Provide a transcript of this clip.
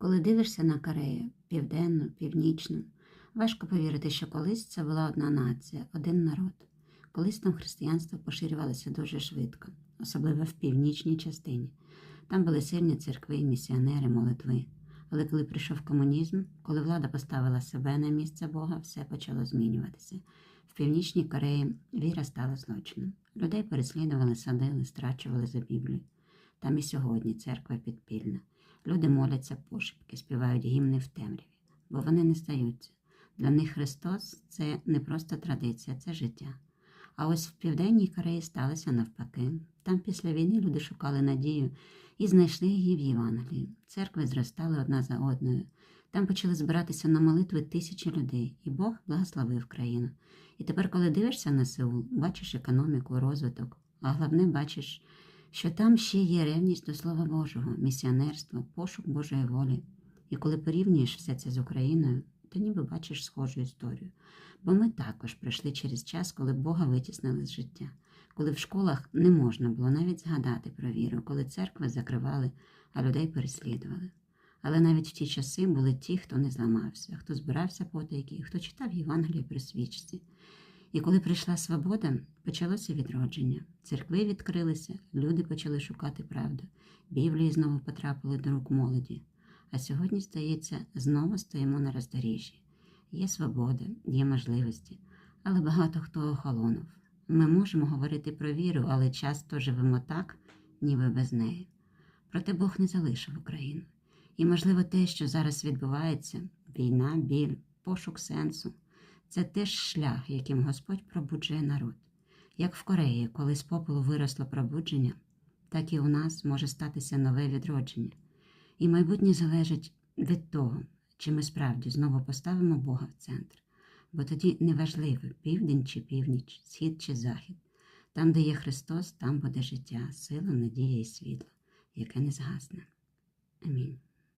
Коли дивишся на Корею, південну, північну, важко повірити, що колись це була одна нація, один народ. Колись там християнство поширювалося дуже швидко, особливо в північній частині. Там були сильні церкви, місіонери, молитви. Але коли прийшов комунізм, коли влада поставила себе на місце Бога, все почало змінюватися. В Північній Кореї віра стала злочином. Людей переслідували, садили, страчували за Біблію. Там і сьогодні церква підпільна. Люди моляться пошепки, співають гімни в темряві, бо вони не здаються. Для них Христос це не просто традиція, це життя. А ось в Південній Кореї сталося навпаки. Там після війни люди шукали надію і знайшли її в Євангелії. Церкви зростали одна за одною. Там почали збиратися на молитви тисячі людей, і Бог благословив країну. І тепер, коли дивишся на Сеул, бачиш економіку, розвиток, а головне бачиш, що там ще є ревність до Слова Божого, місіонерство, пошук Божої волі. І коли порівнюєш все це з Україною, то ніби бачиш схожу історію. Бо ми також пройшли через час, коли Бога витіснили з життя, коли в школах не можна було навіть згадати про віру, коли церкви закривали, а людей переслідували. Але навіть в ті часи були ті, хто не зламався, хто збирався потайки, хто читав Євангелію при свічці. І коли прийшла свобода, почалося відродження. Церкви відкрилися, люди почали шукати правду, Біблії знову потрапили до рук молоді. А сьогодні, здається, знову стоїмо на роздоріжжі. Є свобода, є можливості, але багато хто охолонув. Ми можемо говорити про віру, але часто живемо так, ніби без неї. Проте Бог не залишив Україну. І, можливо, те, що зараз відбувається війна, біль, пошук сенсу це теж шлях, яким Господь пробуджує народ. Як в Кореї, коли з попелу виросло пробудження, так і у нас може статися нове відродження. І майбутнє залежить від того, чи ми справді знову поставимо Бога в центр. Бо тоді неважливо, південь чи північ, схід чи захід. Там, де є Христос, там буде життя, сила, надія і світло, яке не згасне. Амінь.